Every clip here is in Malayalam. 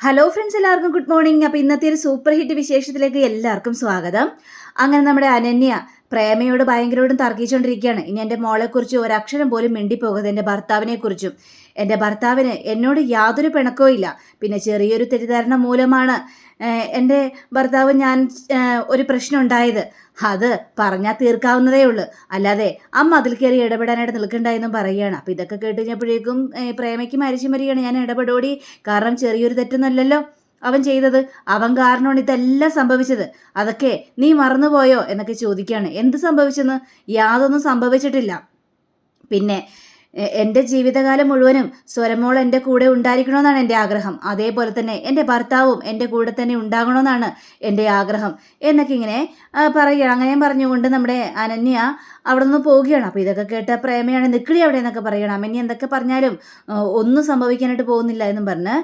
ഹലോ ഫ്രണ്ട്സ് എല്ലാവർക്കും ഗുഡ് മോർണിംഗ് അപ്പോൾ ഇന്നത്തെ ഒരു സൂപ്പർ ഹിറ്റ് വിശേഷത്തിലേക്ക് എല്ലാവർക്കും സ്വാഗതം. അങ്ങനെ നമ്മുടെ അനന്യ പ്രേമയോട് ഭയങ്കരമായിട്ടും തർക്കിച്ചുകൊണ്ടിരിക്കുകയാണ്. ഇനി എന്റെ മോളെക്കുറിച്ച് ഒരക്ഷരം പോലും മിണ്ടിപ്പോകരുത്. എന്റെ ഭർത്താവിനെക്കുറിച്ചും. എന്റെ ഭർത്താവിന് എന്നോട് യാതൊരു പിണക്കവും ഇല്ല. പിന്നെ ചെറിയൊരു തെറ്റിദ്ധാരണ മൂലമാണ് എന്റെ ഭർത്താവ് ഞാൻ ഒരു പ്രശ്നം ഉണ്ടായത്. അത് പറഞ്ഞാൽ തീർക്കാവുന്നതേ ഉള്ളൂ. അല്ലാതെ അമ്മ അതിൽ കയറി ഇടപെടാനായിട്ട് നിൽക്കണ്ടായെന്നും പറയുകയാണ്. അപ്പം ഇതൊക്കെ കേട്ട് കഴിഞ്ഞപ്പോഴേക്കും പ്രേമയ്ക്കും മരിച്ചു മരികയാണ് ഞാൻ ഇടപെടോടി. കാരണം ചെറിയൊരു തെറ്റൊന്നുമല്ലല്ലോ അവൻ ചെയ്തത്. അവൻ കാരണമാണ് ഇതെല്ലാം സംഭവിച്ചത്. അതൊക്കെ നീ മറന്നുപോയോ എന്നൊക്കെ ചോദിക്കുകയാണ്. എന്ത് സംഭവിച്ചെന്ന്? യാതൊന്നും സംഭവിച്ചിട്ടില്ല. പിന്നെ എന്റെ ജീവിതകാലം മുഴുവനും സ്വരമോൾ എന്റെ കൂടെ ഉണ്ടായിരിക്കണമെന്നാണ് എന്റെ ആഗ്രഹം. അതേപോലെ തന്നെ എന്റെ ഭർത്താവും എന്റെ കൂടെ തന്നെ ഉണ്ടാകണമെന്നാണ് എന്റെ ആഗ്രഹം. എന്നൊക്കെ ഇങ്ങനെ പറയുകയാണ്. അങ്ങനെ പറഞ്ഞുകൊണ്ട് നമ്മുടെ അനന്യ അവിടെ നിന്ന് പോവുകയാണ്. അപ്പോൾ ഇതൊക്കെ കേട്ട പ്രേമയാണ്. നിൽക്കടി അവിടെ എന്നൊക്കെ പറയണം അമ്മനി എന്തൊക്കെ പറഞ്ഞാലും ഒന്നും സംഭവിക്കാനായിട്ട് പോകുന്നില്ല എന്നും പറഞ്ഞ്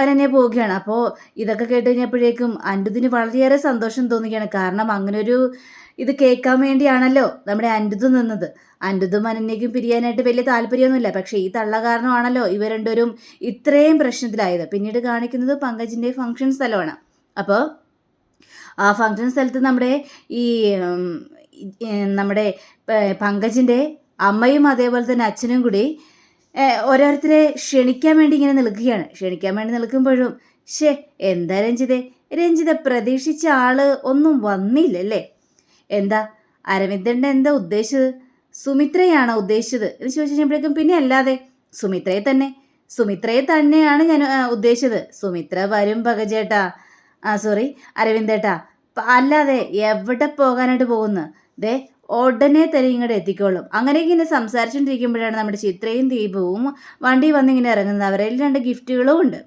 അനന്യ പോവുകയാണ്. അപ്പോൾ ഇതൊക്കെ കേട്ട് കഴിഞ്ഞപ്പോഴേക്കും അൻഡുദിന് വളരെയേറെ സന്തോഷം തോന്നുകയാണ്. കാരണം അങ്ങനൊരു ഇത് കേൾക്കാൻ വേണ്ടിയാണല്ലോ നമ്മുടെ അൻഡുതു നിന്നത്. അൻഡുതും അനന്യയ്ക്കും പിരിയാനായിട്ട് വലിയ താല്പര്യമൊന്നുമില്ല. പക്ഷേ ഈ തള്ള കാരണമാണല്ലോ ഇവർ രണ്ടുപേരും ഇത്രയും പ്രശ്നത്തിലായത്. പിന്നീട് കാണിക്കുന്നത് പങ്കജിന്റെ ഫംഗ്ഷൻ സ്ഥലമാണ്. അപ്പോൾ ആ ഫംഗ്ഷൻ സ്ഥലത്ത് നമ്മുടെ ഈ നമ്മുടെ പങ്കജിന്റെ അമ്മയും അതേപോലെ തന്നെ അച്ഛനും കൂടി ഓരോരുത്തരെ ക്ഷണിക്കാൻ വേണ്ടി ഇങ്ങനെ നിൽക്കുകയാണ്. ക്ഷണിക്കാൻ വേണ്ടി നിൽക്കുമ്പോഴും ഷേ എന്താ രഞ്ജിതേ? രഞ്ജിത പ്രതീക്ഷിച്ച ആൾ ഒന്നും വന്നില്ലല്ലേ? എന്താ? അരവിന്ദന്റെ എന്താ ഉദ്ദേശിച്ചത്? സുമിത്രയാണോ ഉദ്ദേശിച്ചത്? എന്ന് ചോദിച്ചു കഴിഞ്ഞപ്പോഴേക്കും പിന്നെ അല്ലാതെ സുമിത്രയെ തന്നെ സുമിത്രയെ തന്നെയാണ് ഞാൻ ഉദ്ദേശിച്ചത്. സുമിത്ര വരും പകജേട്ടാ ആ സോറി അരവിന്ദേട്ടാ. അല്ലാതെ എവിടെ പോകാനായിട്ട് പോകുന്നു? ദേ ഉടനെ തന്നെ ഇങ്ങോട്ട് എത്തിക്കോളും. അങ്ങനെ ഇങ്ങനെ സംസാരിച്ചുകൊണ്ടിരിക്കുമ്പോഴാണ് നമ്മുടെ ചിത്രയും ദീപവും വണ്ടി വന്നിങ്ങനെ ഇറങ്ങുന്നത്. അവരിൽ രണ്ട് ഗിഫ്റ്റുകളും ഉണ്ട്.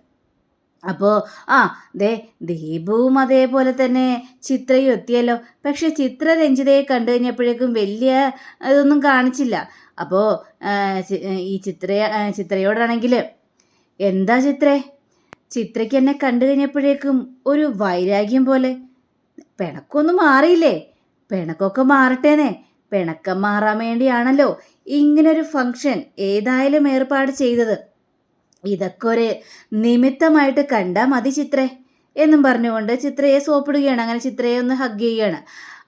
അപ്പോൾ ആ ദേ ദീപവും അതേപോലെ തന്നെ ചിത്രയും എത്തിയല്ലോ. പക്ഷെ ചിത്ര രഞ്ജിതയെ കണ്ടു കഴിഞ്ഞപ്പോഴേക്കും വലിയ ഇതൊന്നും കാണിച്ചില്ല. അപ്പോൾ ഈ ചിത്ര ചിത്രയോടാണെങ്കിൽ എന്താ ചിത്രേ? ചിത്രയ്ക്ക് എന്നെ കണ്ടു കഴിഞ്ഞപ്പോഴേക്കും ഒരു വൈരാഗ്യം പോലെ. പിണക്കൊന്നും മാറിയില്ലേ? പിണക്കൊക്കെ മാറട്ടേനെ. പിണക്കം മാറാൻ വേണ്ടിയാണല്ലോ ഇങ്ങനൊരു ഫംഗ്ഷൻ ഏതായാലും ഏർപ്പാട് ചെയ്തത്. ഇതൊക്കെ ഒരു നിമിത്തമായിട്ട് കണ്ടാൽ മതി ചിത്രേ എന്നും പറഞ്ഞുകൊണ്ട് ചിത്രയെ സോപ്പിടുകയാണ്. അങ്ങനെ ചിത്രയെ ഒന്ന് ഹഗ് ചെയ്യുകയാണ്.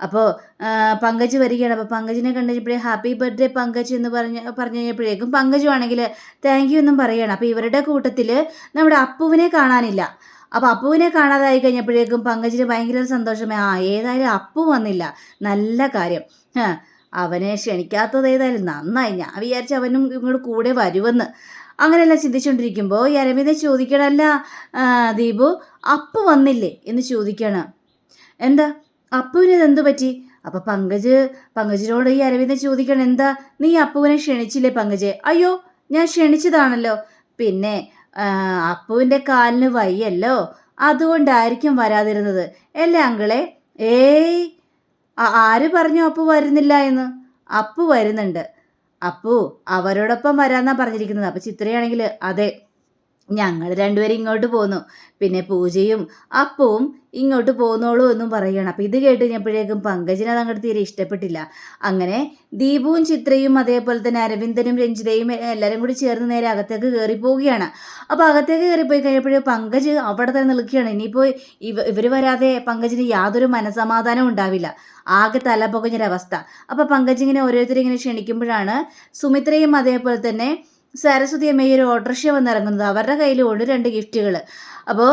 അപ്പോൾ പങ്കജ് വരികയാണ്. അപ്പോൾ പങ്കജിനെ കണ്ടപ്പോഴേ ഹാപ്പി ബർത്ത്ഡേ പങ്കജ് എന്ന് പറഞ്ഞ് പറഞ്ഞു കഴിഞ്ഞപ്പോഴേക്കും പങ്കജു ആണെങ്കിൽ താങ്ക് യു എന്നും പറയുകയാണ്. അപ്പോൾ ഇവരുടെ കൂട്ടത്തിൽ നമ്മുടെ അപ്പുവിനെ കാണാനില്ല. അപ്പോൾ അപ്പുവിനെ കാണാതായി കഴിഞ്ഞപ്പോഴേക്കും പങ്കജിന് ഭയങ്കര സന്തോഷമേ. ആ ഏതായാലും അപ്പു വന്നില്ല. നല്ല കാര്യം. അവനെ ക്ഷണിക്കാത്തത് ഏതായാലും നന്നായി. ഞാൻ വിചാരിച്ചു അവനും ഇങ്ങോട്ട് കൂടെ വരുമെന്ന്. അങ്ങനെയെല്ലാം ചിന്തിച്ചുകൊണ്ടിരിക്കുമ്പോൾ ഈ അരവിന്ദൻ ചോദിക്കണമല്ല ആ, ദീപു അപ്പു വന്നില്ലേ? എന്ന് ചോദിക്കണം. എന്താ? അപ്പുവിന് ഇതെന്ത് പറ്റി? അപ്പൊ പങ്കജ് പങ്കജിനോട് ഈ അരവിന്ദൻ ചോദിക്കണം എന്താ? നീ അപ്പുവിനെ ക്ഷണിച്ചില്ലേ പങ്കജ്? അയ്യോ ഞാൻ ക്ഷണിച്ചതാണല്ലോ. പിന്നെ അപ്പുവിന്റെ കാലിന് വയ്യല്ലോ. അതുകൊണ്ടായിരിക്കും വരാതിരുന്നത്. അല്ലേ അങ്കിളെ? ഏയ് ആര് പറഞ്ഞു അപ്പു വരുന്നില്ല എന്ന്? അപ്പു വരുന്നുണ്ട്. അപ്പു അവരോടൊപ്പം വരാന്നാ പറഞ്ഞിരിക്കുന്നത്. അപ്പൊ ചിത്രയാണെങ്കിൽ അതെ ഞങ്ങൾ രണ്ടുപേരും ഇങ്ങോട്ട് പോന്നു. പിന്നെ പൂജയും അപ്പവും ഇങ്ങോട്ട് പോന്നോളൂ എന്നും പറയുകയാണ്. അപ്പം ഇത് കേട്ട് കഴിഞ്ഞപ്പോഴേക്കും പങ്കജിന് അത് അങ്ങോട്ട് തീരെ ഇഷ്ടപ്പെട്ടില്ല. അങ്ങനെ ദീപുവും ചിത്രയും അതേപോലെ തന്നെ അരവിന്ദനും രഞ്ജിതയും എല്ലാവരും കൂടി ചേർന്ന് നേരെ അകത്തേക്ക് കയറി പോവുകയാണ്. അപ്പോൾ അകത്തേക്ക് കയറിപ്പോയി കഴിഞ്ഞപ്പോഴേ പങ്കജ് അവിടെ തന്നെ നിൽക്കുകയാണ്. ഇനിയിപ്പോൾ ഇവ ഇവർ വരാതെ പങ്കജിന് യാതൊരു മനസമാധാനവും ഉണ്ടാവില്ല. ആകെ തലപൊകഞ്ഞൊരവസ്ഥ. അപ്പോൾ പങ്കജ് ഇങ്ങനെ ഓരോരുത്തരും ഇങ്ങനെ ക്ഷണിക്കുമ്പോഴാണ് സുമിത്രയും അതേപോലെ തന്നെ സരസ്വതി അമ്മ ഈ ഒരു ഓട്ടോറിക്ഷ വന്നിറങ്ങുന്നത് അവരുടെ കയ്യിൽ ഉണ്ട് രണ്ട് ഗിഫ്റ്റുകൾ അപ്പോൾ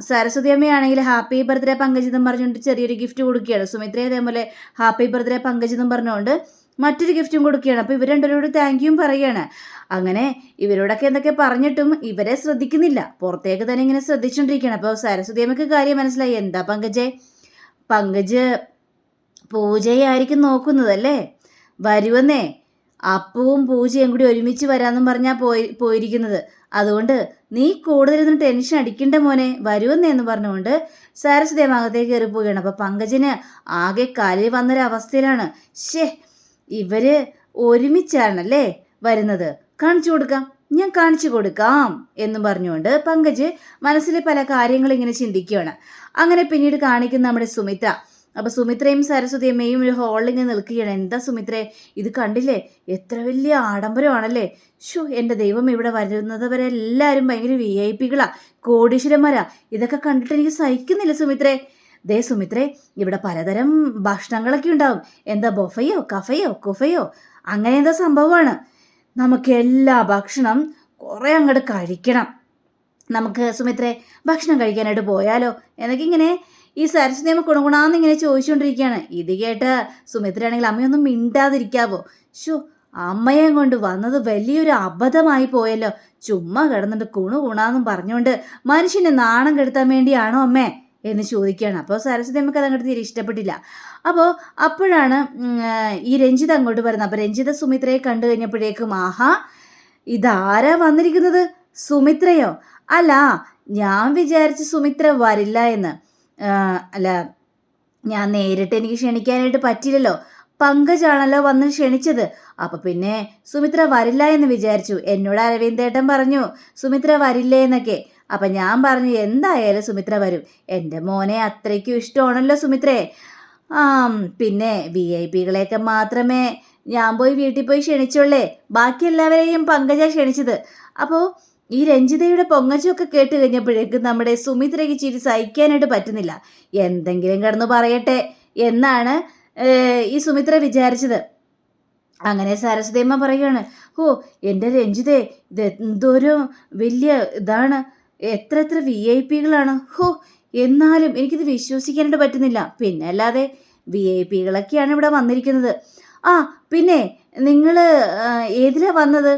സരസ്വതി അമ്മയാണെങ്കിൽ ഹാപ്പി ബർത്ത്ഡേ പങ്കജിതം പറഞ്ഞുകൊണ്ട് ചെറിയൊരു ഗിഫ്റ്റ് കൊടുക്കുകയാണ്. സുമിത്ര അതേപോലെ ഹാപ്പി ബർത്ത്ഡേ പങ്കജിതം പറഞ്ഞുകൊണ്ട് മറ്റൊരു ഗിഫ്റ്റും കൊടുക്കുകയാണ്. അപ്പോൾ ഇവർ രണ്ടുപേരോട് താങ്ക് യും പറയുകയാണ്. അങ്ങനെ ഇവരോടൊക്കെ എന്തൊക്കെ പറഞ്ഞിട്ടും ഇവരെ ശ്രദ്ധിക്കുന്നില്ല. പുറത്തേക്ക് തന്നെ ഇങ്ങനെ ശ്രദ്ധിച്ചുകൊണ്ടിരിക്കുകയാണ് അപ്പോൾ സരസ്വതി അമ്മയ്ക്ക് കാര്യം മനസ്സിലായി. എന്താ പങ്കജെ? പങ്കജ് പൂജയായിരിക്കും നോക്കുന്നതല്ലേ വരുവന്നേ. അപ്പവും പൂജയും കൂടി ഒരുമിച്ച് വരാമെന്നും പറഞ്ഞാൽ പോയി പോയിരിക്കുന്നത്. അതുകൊണ്ട് നീ കൂടുതലൊന്നും ടെൻഷൻ അടിക്കണ്ട മോനെ വരുമെന്നേ എന്ന് പറഞ്ഞുകൊണ്ട് സരസ്വതി അമ്മ അകത്തേക്ക് കയറി പോവുകയാണ്. അപ്പോൾ പങ്കജിന് ആകെ കലി വന്നൊരവസ്ഥയിലാണ്. ഷേ ഇവർ ഒരുമിച്ചാണല്ലേ വരുന്നത്. കാണിച്ചു കൊടുക്കാം ഞാൻ കാണിച്ചു കൊടുക്കാം എന്നും പറഞ്ഞുകൊണ്ട് പങ്കജ് മനസ്സിലെ പല കാര്യങ്ങളും ഇങ്ങനെ ചിന്തിക്കുകയാണ്. അങ്ങനെ പിന്നീട് കാണിക്കുന്ന നമ്മുടെ സുമിത്ര അപ്പോൾ സുമിത്രയും സരസ്വതിയമ്മയും ഒരു ഹാളിൽ നിൽക്കുകയാണ്. എന്താ സുമിത്രേ ഇത് കണ്ടില്ലേ? എത്ര വലിയ ആഡംബരമാണല്ലേ? ഷോ എന്റെ ദൈവം ഇവിടെ വരുന്നവരെല്ലാവരും ഭയങ്കര വി ഐ പികളാ കോടീശ്വരന്മാരാ. ഇതൊക്കെ കണ്ടിട്ട് എനിക്ക് സഹിക്കുന്നില്ല സുമിത്രേ. ദേ സുമിത്രേ ഇവിടെ പലതരം ഭക്ഷണങ്ങളൊക്കെ ഉണ്ടാവും. എന്താ ബൊഫയോ കഫയോ കുഫയോ? അങ്ങനെ എന്താ സംഭവമാണ്? നമുക്ക് എല്ലാ ഭക്ഷണം കുറേ അങ്ങോട്ട് കഴിക്കണം. നമുക്ക് സുമിത്രേ ഭക്ഷണം കഴിക്കാനായിട്ട് പോയാലോ? എന്നൊക്കെ ഇങ്ങനെ ഈ സരസ്വതിയമ്മ കുണുകുണാന്ന് ഇങ്ങനെ ചോദിച്ചുകൊണ്ടിരിക്കുകയാണ് ഇത് കേട്ട് സുമിത്രയാണെങ്കിൽ അമ്മയൊന്നും മിണ്ടാതിരിക്കാവോ? ഷോ അമ്മയെ കൊണ്ട് വന്നത് വലിയൊരു അബദ്ധമായി പോയല്ലോ. ചുമ്മാ കിടന്നിട്ട് കുണു കുണാന്നും പറഞ്ഞുകൊണ്ട് മനുഷ്യനെ നാണം കെടുത്താൻ വേണ്ടിയാണോ അമ്മേ എന്ന് ചോദിക്കുകയാണ്. അപ്പോൾ സരസ്വതി അമ്മയ്ക്ക് അതങ്ങോട്ട് തീരെ ഇഷ്ടപ്പെട്ടില്ല. അപ്പോൾ അപ്പോഴാണ് ഈ രഞ്ജിത അങ്ങോട്ട് വരുന്നത്. അപ്പോൾ രഞ്ജിത സുമിത്രയെ കണ്ടു കഴിഞ്ഞപ്പോഴേക്കും ആഹാ ഇതാരാ വന്നിരിക്കുന്നത്? സുമിത്രയോ? അല്ല ഞാൻ വിചാരിച്ച് സുമിത്ര വരില്ല എന്ന്. അല്ല ഞാൻ നേരിട്ട് എനിക്ക് ക്ഷണിക്കാനായിട്ട് പറ്റില്ലല്ലോ പങ്കജാണല്ലോ വന്ന് ക്ഷണിച്ചത്. അപ്പൊ പിന്നെ സുമിത്ര വരില്ല എന്ന് വിചാരിച്ചു. എന്നോട് അരവിന്ദേട്ടൻ പറഞ്ഞു സുമിത്ര വരില്ലേ എന്നൊക്കെ. അപ്പൊ ഞാൻ പറഞ്ഞു എന്തായാലും സുമിത്ര വരും. എന്റെ മോനെ അത്രയ്ക്കും ഇഷ്ടമാണല്ലോ സുമിത്രേ. പിന്നെ വി ഐ പികളെയൊക്കെ മാത്രമേ ഞാൻ പോയി വീട്ടിൽ പോയി ക്ഷണിച്ചുള്ളേ. ബാക്കി എല്ലാവരെയും പങ്കജ ക്ഷണിച്ചത്. അപ്പോൾ ഈ രഞ്ജിതയുടെ പൊങ്ങച്ചൊക്കെ കേട്ട് കഴിഞ്ഞപ്പോഴേക്കും നമ്മുടെ സുമിത്രയ്ക്ക് ചിരി സഹിക്കാനായിട്ട് പറ്റുന്നില്ല. എന്തെങ്കിലും കിടന്ന് പറയട്ടെ എന്നാണ് ഈ സുമിത്ര വിചാരിച്ചത്. അങ്ങനെ സരസ്വതിയമ്മ പറയുകയാണ് ഓ എന്റെ രഞ്ജിതേ ഇത് എന്തോരോ വലിയ ഇതാണ്. എത്ര എത്ര വി ഐ പികളാണ് ഹോ എന്നാലും എനിക്കിത് വിശ്വസിക്കാനായിട്ട് പറ്റുന്നില്ല. പിന്നെ അല്ലാതെ വി ഐ പികളൊക്കെയാണ് ഇവിടെ വന്നിരിക്കുന്നത്. ആ പിന്നെ നിങ്ങൾ ഏതിലാണ് വന്നത്?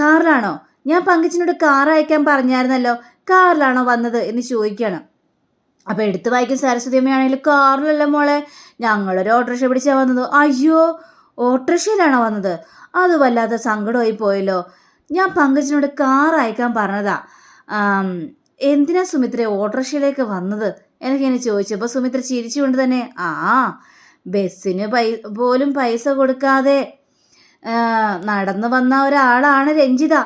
കാറിലാണോ? ഞാൻ പങ്കജിനോട് കാർ അയക്കാൻ പറഞ്ഞായിരുന്നല്ലോ കാറിലാണോ വന്നത് എന്ന് ചോദിക്കുകയാണ്. അപ്പോൾ എടുത്ത് വായിക്കും സരസ്വതി അമ്മയാണെങ്കിൽ കാറിലല്ല മോളെ? ഞങ്ങളൊരു ഓട്ടോറിക്ഷ പിടിച്ചാണ് വന്നത്. അയ്യോ ഓട്ടോറിക്ഷയിലാണോ വന്നത്? അത് വല്ലാത്ത സങ്കടമായി പോയല്ലോ. ഞാൻ പങ്കജിനോട് കാർ അയക്കാൻ പറഞ്ഞതാ. എന്തിനാ സുമിത്ര ഓട്ടോറിക്ഷയിലേക്ക് വന്നത്? എന്നൊക്കെ എനിക്കിങ്ങനെ ചോദിച്ചപ്പോൾ സുമിത്ര ചിരിച്ചുകൊണ്ട് തന്നെ ആ ബസ്സിന് പൈ പോലും പൈസ കൊടുക്കാതെ നടന്നു വന്ന ഒരാളാണ് രഞ്ജിത.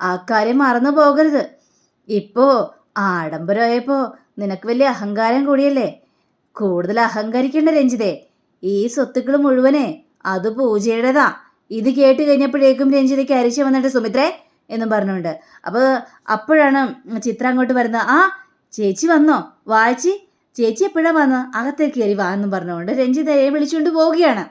ആ കാര്യം മറന്നു പോകരുത്. ഇപ്പോ ആഡംബരമായപ്പോ നിനക്ക് വലിയ അഹങ്കാരം കൂടിയല്ലേ? കൂടുതൽ അഹങ്കരിക്കേണ്ട രഞ്ജിതേ ഈ സ്വത്തുക്കൾ മുഴുവനെ അത് പൂജയുടേതാ. ഇത് കേട്ട് കഴിഞ്ഞപ്പോഴേക്കും രഞ്ജിതയ്ക്ക് അരിച്ചു വന്നിട്ട് സുമിത്രേ എന്നും പറഞ്ഞുകൊണ്ട്. അപ്പോൾ അപ്പോഴാണ് ചിത്ര അങ്ങോട്ട് വരുന്നത്. ആ ചേച്ചി വന്നോ? വായിച്ചി? ചേച്ചി എപ്പോഴാണ് വന്ന്? അകത്തേക്ക് കയറി വാ എന്നും പറഞ്ഞുകൊണ്ട് രഞ്ജിതയെ വിളിച്ചുകൊണ്ട് പോവുകയാണ്.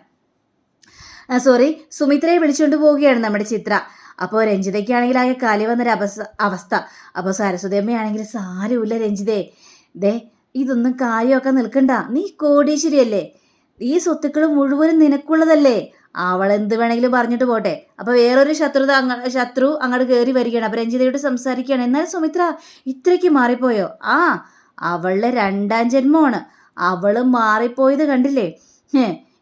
സോറി സുമിത്രയെ വിളിച്ചുകൊണ്ട് പോവുകയാണ് നമ്മുടെ ചിത്ര. അപ്പോൾ രഞ്ജിതയ്ക്കാണെങ്കിൽ ആകെ കാലി വന്നൊരു അവസ്ഥ അവസ്ഥ. അപ്പോൾ സരസ്വതി അമ്മയാണെങ്കിൽ സാരമില്ല രഞ്ജിതേ. ദേ ഇതൊന്നും കാര്യമൊക്കെ നിൽക്കണ്ട. നീ കോടീശ്വരിയല്ലേ? ഈ സ്വത്തുക്കൾ മുഴുവനും നിനക്കുള്ളതല്ലേ? അവൾ എന്ത് വേണമെങ്കിലും പറഞ്ഞിട്ട് പോട്ടെ. അപ്പോൾ വേറൊരു ശത്രുത അങ്ങ ശത്രു അങ്ങോട്ട് കയറി വരികയാണ്. അപ്പോൾ രഞ്ജിതയോട് സംസാരിക്കുകയാണ്. എന്നാലും സുമിത്ര ഇത്രയ്ക്ക് മാറിപ്പോയോ? ആ അവളുടെ രണ്ടാം ജന്മമാണ്. അവൾ മാറിപ്പോയത് കണ്ടില്ലേ?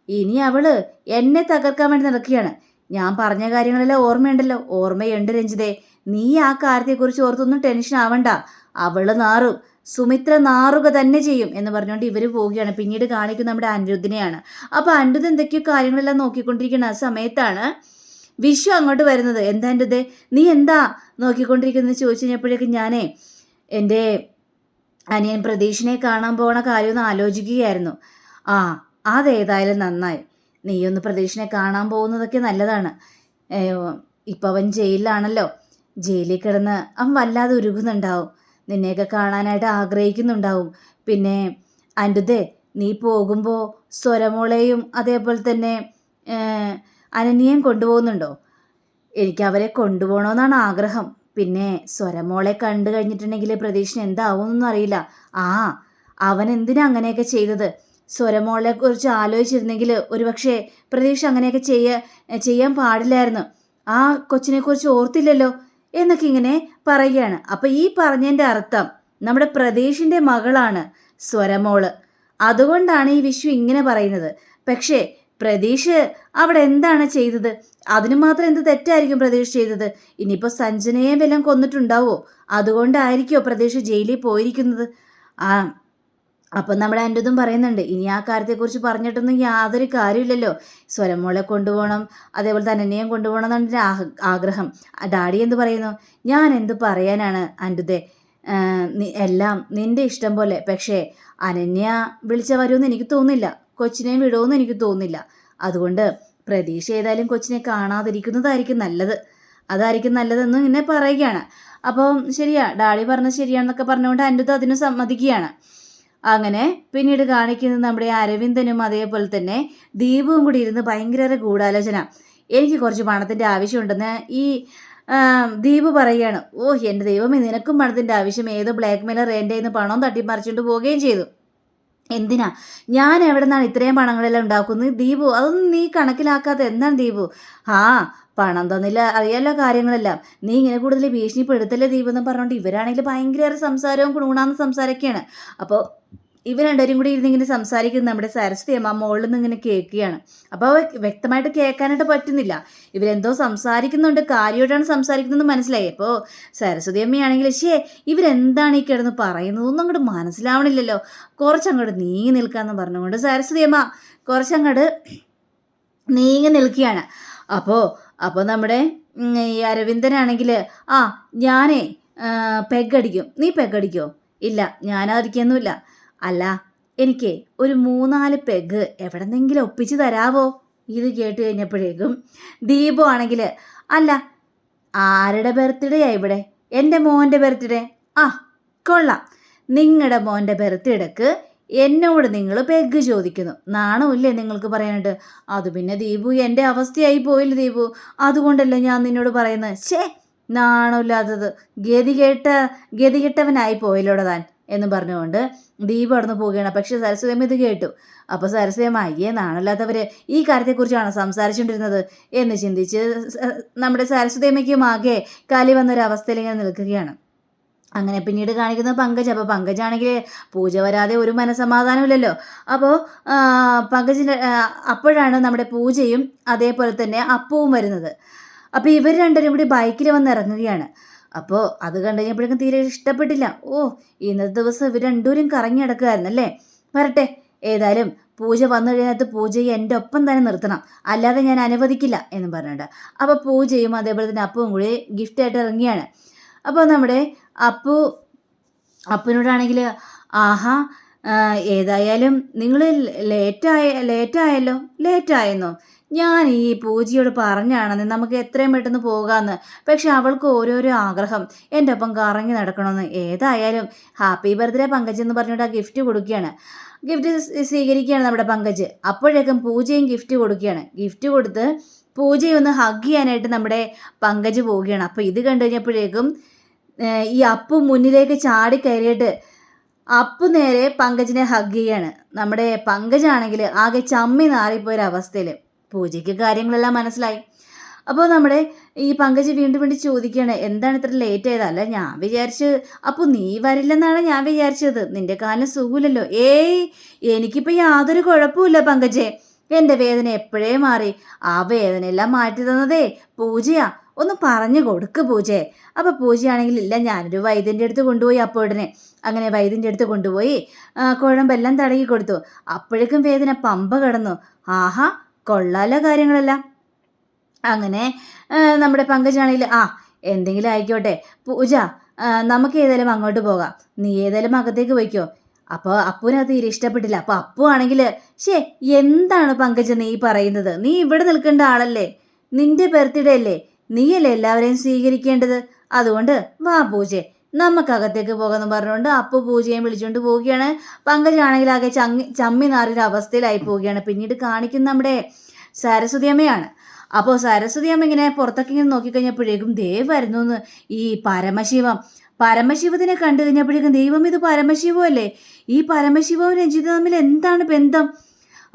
ഇനി അവൾ എന്നെ തകർക്കാൻ വേണ്ടി നടക്കുകയാണ്. ഞാൻ പറഞ്ഞ കാര്യങ്ങളെല്ലാം ഓർമ്മയുണ്ടല്ലോ. ഓർമ്മയുണ്ട് രഞ്ജിതേ. നീ ആ കാര്യത്തെക്കുറിച്ച് ഓർത്തൊന്നും ടെൻഷൻ ആവണ്ട. അവൾ നാറും. സുമിത്ര നാറുക തന്നെ ചെയ്യും എന്ന് പറഞ്ഞുകൊണ്ട് ഇവർ പോവുകയാണ്. പിന്നീട് കാണിക്കുന്ന നമ്മുടെ അനിരുദ്ധിനെയാണ്. അപ്പോൾ അനിരുദ്ധ് എന്തൊക്കെയോ കാര്യങ്ങളെല്ലാം നോക്കിക്കൊണ്ടിരിക്കുന്ന ആ സമയത്താണ് വിഷു അങ്ങോട്ട് വരുന്നത്. എന്താ അനിരുദ്ധേ? നീ എന്താ നോക്കിക്കൊണ്ടിരിക്കുന്നത് ചോദിച്ചു കഴിഞ്ഞപ്പോഴേക്കും ഞാനേ എന്റെ അനിയൻ പ്രതീക്ഷിനെ കാണാൻ പോണ കാര്യമൊന്ന് ആലോചിക്കുകയായിരുന്നു. ആ അതേതായാലും നന്നായി. നീയൊന്ന് പ്രതീക്ഷനെ കാണാൻ പോകുന്നതൊക്കെ നല്ലതാണ്. ഇപ്പം അവൻ ജയിലിലാണല്ലോ. ജയിലിൽ കിടന്ന് അവൻ വല്ലാതെ ഉരുകുന്നുണ്ടാവും. നിന്നെയൊക്കെ കാണാനായിട്ട് ആഗ്രഹിക്കുന്നുണ്ടാവും. പിന്നെ അനുദേ നീ പോകുമ്പോൾ സ്വരമോളെയും അതേപോലെ തന്നെ അനന്യയും കൊണ്ടുപോകുന്നുണ്ടോ? എനിക്ക് അവരെ കൊണ്ടുപോകണമെന്നാണ് ആഗ്രഹം. പിന്നെ സ്വരമോളെ കണ്ടു കഴിഞ്ഞിട്ടുണ്ടെങ്കിൽ പ്രതീക്ഷ എന്താവുമെന്നൊന്നും അറിയില്ല. ആ അവൻ എന്തിനാ അങ്ങനെയൊക്കെ ചെയ്തത്? സ്വരമോളെ കുറിച്ച് ആലോചിച്ചിരുന്നെങ്കിൽ ഒരുപക്ഷെ പ്രതീക്ഷ അങ്ങനെയൊക്കെ ചെയ്യ ചെയ്യാൻ പാടില്ലായിരുന്നു. ആ കൊച്ചിനെ കുറിച്ച് ഓർത്തില്ലല്ലോ എന്നൊക്കെ ഇങ്ങനെ പറയുകയാണ്. അപ്പൊ ഈ പറഞ്ഞതിന്റെ അർത്ഥം നമ്മുടെ പ്രതീഷിന്റെ മകളാണ് സ്വരമോൾ. അതുകൊണ്ടാണ് ഈ വിഷു ഇങ്ങനെ പറയുന്നത്. പക്ഷേ പ്രതീഷ് അവിടെ എന്താണ് ചെയ്തത്? അതിന് മാത്രം എന്ത് തെറ്റായിരിക്കും പ്രതീഷ് ചെയ്തത്? ഇനിയിപ്പോൾ സഞ്ജനയെ വല്ലതും കൊന്നിട്ടുണ്ടാവോ? അതുകൊണ്ടായിരിക്കുമോ പ്രതീഷ് ജയിലിൽ പോയിരിക്കുന്നത്? ആ അപ്പം നമ്മുടെ ഇതും പറയുന്നുണ്ട് ഇനി ആ കാര്യത്തെക്കുറിച്ച് പറഞ്ഞിട്ടൊന്നും യാതൊരു കാര്യമില്ലല്ലോ. സ്വരമോളെ കൊണ്ടുപോകണം അതേപോലെ തന്നെ എന്നെയും കൊണ്ടുപോകണം എന്നാണ് എന്റെ ആഗ്രഹം. ഡാഡി എന്ത് പറയുന്നു? ഞാൻ എന്ത് പറയാനാണ് അന്റുതെ എല്ലാം നിന്റെ ഇഷ്ടം പോലെ. പക്ഷേ അനന്യ വിളിച്ച വരുമെന്ന് എനിക്ക് തോന്നുന്നില്ല. കൊച്ചിനെയും വിടുമെന്ന് എനിക്ക് തോന്നുന്നില്ല. അതുകൊണ്ട് പ്രതീക്ഷ ഏതായാലും കൊച്ചിനെ കാണാതിരിക്കുന്നതായിരിക്കും നല്ലത്. അതായിരിക്കും നല്ലതെന്ന് ഇങ്ങനെ പറയുകയാണ്. അപ്പം ശരിയാ ഡാഡി പറഞ്ഞത് ശരിയാണെന്നൊക്കെ പറഞ്ഞുകൊണ്ട് അന്റെ അതിന് സമ്മതിക്കുകയാണ്. അങ്ങനെ പിന്നീട് കാണിക്കുന്നത് നമ്മുടെ അരവിന്ദനും അതേപോലെ തന്നെ ദീപവും കൂടി ഇരുന്ന് ഭയങ്കര ഗൂഢാലോചന. എനിക്ക് കുറച്ച് പണത്തിന്റെ ആവശ്യമുണ്ടെന്ന് ഈ ദീപ് പറയുകയാണ്. ഓ എന്റെ ദൈവമേ നിനക്കും പണത്തിന്റെ ആവശ്യം. ഏതോ ബ്ലാക്ക് മെയിലർ എന്റെ നിന്ന് പണം തട്ടിപ്പറിച്ചുകൊണ്ട് പോവുകയും ചെയ്തു. എന്തിനാ? ഞാൻ എവിടെ നിന്നാണ് ഇത്രയും പണങ്ങളെല്ലാം ഉണ്ടാക്കുന്നത്? ദീപു അതൊന്നും നീ കണക്കിലാക്കാത്ത എന്താണ് ദീപു? ആ പണം തന്നില്ല അറിയാലോ കാര്യങ്ങളെല്ലാം. നീ ഇങ്ങനെ കൂടുതൽ ഭീഷണിപ്പെടുത്തല്ലേ എന്ന് പറഞ്ഞുകൊണ്ട് ഇവരാണെങ്കിൽ ഭയങ്കര സംസാരവും കുണൂണാന്ന് സംസാരമൊക്കെയാണ് അപ്പോൾ ഇവർ രണ്ടുപേരും കൂടി ഇരുന്ന് ഇങ്ങനെ സംസാരിക്കുന്നത് നമ്മുടെ സരസ്വതി അമ്മ മുകളിൽ നിന്ന് ഇങ്ങനെ കേൾക്കുകയാണ്. അപ്പോൾ വ്യക്തമായിട്ട് കേൾക്കാനായിട്ട് പറ്റുന്നില്ല. ഇവരെന്തോ സംസാരിക്കുന്നുണ്ട് കാര്യമായിട്ടാണ് സംസാരിക്കുന്നതെന്ന് മനസ്സിലായി. അപ്പോൾ സരസ്വതി അമ്മയാണെങ്കിൽ ശേ ഇവരെന്താണ് ഈ കിടന്ന് പറയുന്നതൊന്നും അങ്ങോട്ട് മനസ്സിലാവണില്ലല്ലോ. കുറച്ചങ്ങോട്ട് നീങ്ങി നിൽക്കാമെന്ന് പറഞ്ഞുകൊണ്ട് സരസ്വതി അമ്മ കുറച്ചങ്ങോട്ട് നീങ്ങി നിൽക്കുകയാണ്. അപ്പോൾ അപ്പോൾ നമ്മുടെ ഈ അരവിന്ദനാണെങ്കിൽ ആ ഞാനേ പെഗടിക്കും നീ പെഗടിക്കോ ഇല്ല ഞാനടിക്കൊന്നുമില്ല അല്ല എനിക്ക് ഒരു മൂന്നാൽ പെഗ് എവിടെന്നെങ്കിലും ഒപ്പിച്ച് തരാവോ? ഇത് കേട്ട് കഴിഞ്ഞപ്പോഴേക്കും ദീപു ആണെങ്കിൽ അല്ല ആരുടെ ബർത്ത്ഡേയാ ഇവിടെ? എന്റെ മോന്റെ ബർത്ത്ഡേ? ആ കൊള്ളാം. നിങ്ങളുടെ മോന്റെ ബർത്ത്ഡേക്ക് എന്നോട് നിങ്ങൾ പെഗ് ചോദിക്കുന്നു. നാണമില്ലേ നിങ്ങൾക്ക് പറയാനായിട്ട്? അത് പിന്നെ ദീപു എന്റെ അവസ്ഥയായി പോയില്ല ദീപു? അതുകൊണ്ടല്ലേ ഞാൻ നിന്നോട് പറയുന്നത്? ഛേ നാണമില്ലാത്തത്. ഗതികെട്ട ഗതികെട്ടവനായി പോയല്ലോടെ താൻ എന്ന് പറഞ്ഞുകൊണ്ട് ദീപ് അടന്ന് പോവുകയാണ്. പക്ഷെ സരസ്വതമ്മ ഇത് കേട്ടു. അപ്പോൾ സരസ്വതമ്മ അയ്യേ നാണല്ലാത്തവർ ഈ കാര്യത്തെക്കുറിച്ചാണ് സംസാരിച്ചുകൊണ്ടിരുന്നത് എന്ന് ചിന്തിച്ച് നമ്മുടെ സരസ്വതമ്മയ്ക്കും ആകെ കലി വന്നൊരവസ്ഥയിൽ ഇങ്ങനെ നിൽക്കുകയാണ്. അങ്ങനെ പിന്നീട് കാണിക്കുന്നത് പങ്കജ്. അപ്പോൾ പങ്കജാണെങ്കിൽ പൂജ വരാതെ ഒരു മനസമാധാനമില്ലല്ലോ അപ്പോൾ പങ്കജിന്റെ അപ്പോഴാണ് നമ്മുടെ പൂജയും അതേപോലെ തന്നെ അപ്പവും വരുന്നത്. അപ്പോൾ ഇവർ രണ്ടുപേരും കൂടി ബൈക്കിൽ വന്ന് ഇറങ്ങുകയാണ്. അപ്പോൾ അത് കണ്ടു കഴിഞ്ഞപ്പോഴേക്കും തീരെ ഇഷ്ടപ്പെട്ടില്ല. ഓ ഇന്നത്തെ ദിവസം ഇവർ രണ്ടുപേരും കറങ്ങി നടക്കുകയായിരുന്നല്ലേ? വരട്ടെ ഏതായാലും പൂജ വന്നു കഴിഞ്ഞാൽ പൂജയെ എന്റെ ഒപ്പം തന്നെ നിർത്തണം. അല്ലാതെ ഞാൻ അനുവദിക്കില്ല എന്ന് പറഞ്ഞിട്ട്. അപ്പോൾ പൂജയും അതേപോലെ തന്നെ അപ്പവും കൂടി ഗിഫ്റ്റായിട്ട് ഇറങ്ങിയാണ് അപ്പോൾ നമ്മുടെ അപ്പു അപ്പനോടാണെങ്കിൽ ആഹാ ഏതായാലും നിങ്ങൾ ലേറ്റായ ലേറ്റായല്ലോ ലേറ്റായെന്നോ? ഞാൻ ഈ പൂജയോട് പറഞ്ഞാണെന്ന് നമുക്ക് എത്രയും പെട്ടെന്ന് പോകാമെന്ന് പക്ഷെ അവൾക്ക് ഓരോരോ ആഗ്രഹം. എന്റെ ഒപ്പം കറങ്ങി നടക്കണമെന്ന് ഏതായാലും ഹാപ്പി ബർത്ത്ഡേ പങ്കജ് എന്ന് പറഞ്ഞുകൊണ്ട് ആ ഗിഫ്റ്റ് കൊടുക്കുകയാണ്. ഗിഫ്റ്റ് സ്വീകരിക്കുകയാണ് നമ്മുടെ പങ്കജ്. അപ്പോഴേക്കും പൂജയും ഗിഫ്റ്റ് കൊടുക്കുകയാണ്. ഗിഫ്റ്റ് കൊടുത്ത് പൂജയൊന്ന് ഹഗ് ചെയ്യാനായിട്ട് നമ്മുടെ പങ്കജ് പോവുകയാണ്. അപ്പോൾ ഇത് കണ്ടു കഴിഞ്ഞപ്പോഴേക്കും ഈ അപ്പു മുന്നിലേക്ക് ചാടി കയറിയിട്ട് അപ്പു നേരെ പങ്കജിനെ ഹഗ് ചെയ്യാണ്. നമ്മുടെ പങ്കജാണെങ്കിൽ ആകെ ചമ്മി നാറിപ്പോയൊരവസ്ഥയിൽ പൂജയ്ക്ക് കാര്യങ്ങളെല്ലാം മനസ്സിലായി. അപ്പോൾ നമ്മുടെ ഈ പങ്കജ് വീണ്ടും വീണ്ടും ചോദിക്കുകയാണ് എന്താണ് ഇത്ര ലേറ്റ് ആയത്? അല്ല ഞാൻ വിചാരിച്ച് അപ്പോൾ നീ വരില്ലെന്നാണ് ഞാൻ വിചാരിച്ചത്. നിന്റെ കാലം സുഖമില്ലല്ലോ. ഏയ് എനിക്കിപ്പോൾ യാതൊരു കുഴപ്പമില്ല പങ്കജേ. എന്റെ വേദന എപ്പോഴേ മാറി. ആ വേദനയെല്ലാം മാറ്റി തന്നതേ പൂജയാ. ഒന്ന് പറഞ്ഞു കൊടുക്ക് പൂജയെ. അപ്പോൾ പൂജയാണെങ്കിൽ ഇല്ല ഞാനൊരു വൈദ്യന്റെ അടുത്ത് കൊണ്ടുപോയി അപ്പോൾ ഉടനെ അങ്ങനെ വൈദ്യന്റെ അടുത്ത് കൊണ്ടുപോയി കുഴമ്പെല്ലാം തടകി കൊടുത്തു. അപ്പോഴേക്കും വേദന പമ്പ കിടന്നു. ആഹാ കൊള്ളാലോ കാര്യങ്ങളെല്ലാം. അങ്ങനെ നമ്മുടെ പങ്കജാണെങ്കിൽ ആ എന്തെങ്കിലും ആയിക്കോട്ടെ. പൂജ നമുക്ക് ഏതായാലും അങ്ങോട്ട് പോകാം. നീ ഏതായാലും അകത്തേക്ക് പോയിക്കോ. അപ്പോൾ അപ്പുവിനത് തീരെ ഇഷ്ടപ്പെട്ടില്ല. അപ്പോൾ അപ്പു ആണെങ്കിൽ ശേ എന്താണ് പങ്കജ നീ പറയുന്നത്? നീ ഇവിടെ നിൽക്കേണ്ട ആളല്ലേ? നിന്റെ ബർത്ത്ഡേ അല്ലേ? നീയല്ലേ എല്ലാവരെയും സ്വീകരിക്കേണ്ടത്? അതുകൊണ്ട് വാ പൂജെ. നമുക്കകത്തേക്ക് പോകാമെന്ന് പറഞ്ഞുകൊണ്ട് അപ്പു പൂജയും വിളിച്ചുകൊണ്ട് പോവുകയാണ്. പങ്കജാണെങ്കിൽ ആകെ ചങ്ങി ചമ്മി നാറിയൊരു അവസ്ഥയിലായി പോവുകയാണ്. പിന്നീട് കാണിക്കുന്ന നമ്മുടെ സരസ്വതി അമ്മയാണ്. അപ്പോൾ സരസ്വതി അമ്മ ഇങ്ങനെ പുറത്തൊക്കെ ഇങ്ങനെ നോക്കിക്കഴിഞ്ഞപ്പോഴേക്കും ദേവായിരുന്നു എന്ന് ഈ പരമശിവം. പരമശിവത്തിനെ കണ്ടു കഴിഞ്ഞപ്പോഴേക്കും ദൈവം ഇത് പരമശിവമല്ലേ? ഈ പരമശിവവും രഞ്ജിത തമ്മിൽ എന്താണ് ബന്ധം?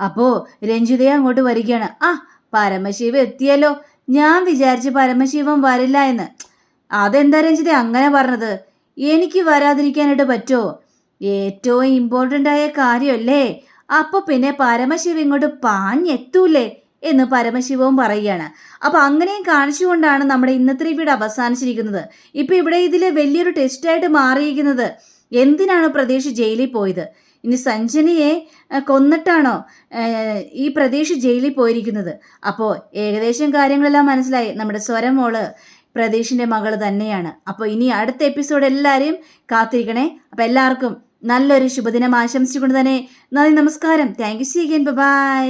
അപ്പോൾ രഞ്ജിതയെ അങ്ങോട്ട് വരികയാണ്. ആ പരമശിവ എത്തിയല്ലോ. ഞാൻ വിചാരിച്ച് പരമശിവൻ വരില്ല എന്ന്. അതെന്താ രഞ്ജിത അങ്ങനെ പറഞ്ഞത്? എനിക്ക് വരാതിരിക്കാനായിട്ട് പറ്റുമോ ഏറ്റവും ഇമ്പോർട്ടന്റ് ആയ കാര്യമല്ലേ? അപ്പോൾ പിന്നെ പരമശിവ ഇങ്ങോട്ട് പാഞ്ഞെത്തൂലേ എന്ന് പരമശിവവും പറയുകയാണ്. അപ്പോൾ അങ്ങനെയും കാണിച്ചുകൊണ്ടാണ് നമ്മുടെ ഇന്നത്തെ റിവ്യൂടെ അവസാനിച്ചിരിക്കുന്നത്. ഇപ്പൊ ഇവിടെ ഇതിൽ വലിയൊരു ടെസ്റ്റായിട്ട് മാറിയിരിക്കുന്നത്. എന്തിനാണ് പ്രതീക്ഷ ജയിലിൽ പോയത്? ഇനി സഞ്ജനയെ കൊന്നിട്ടാണോ ഈ പ്രതീക്ഷ ജയിലിൽ പോയിരിക്കുന്നത്? അപ്പോൾ ഏകദേശം കാര്യങ്ങളെല്ലാം മനസ്സിലായി. നമ്മുടെ സ്വരമോൾ പ്രതീഷിന്റെ മകൾ തന്നെയാണ്. അപ്പോൾ ഇനി അടുത്ത എപ്പിസോഡ് എല്ലാവരെയും കാത്തിരിക്കണേ. അപ്പോൾ എല്ലാവർക്കും നല്ലൊരു ശുഭദിനം ആശംസിച്ചുകൊണ്ട് തന്നെ നന്ദി നമസ്കാരം. Thank you see again bye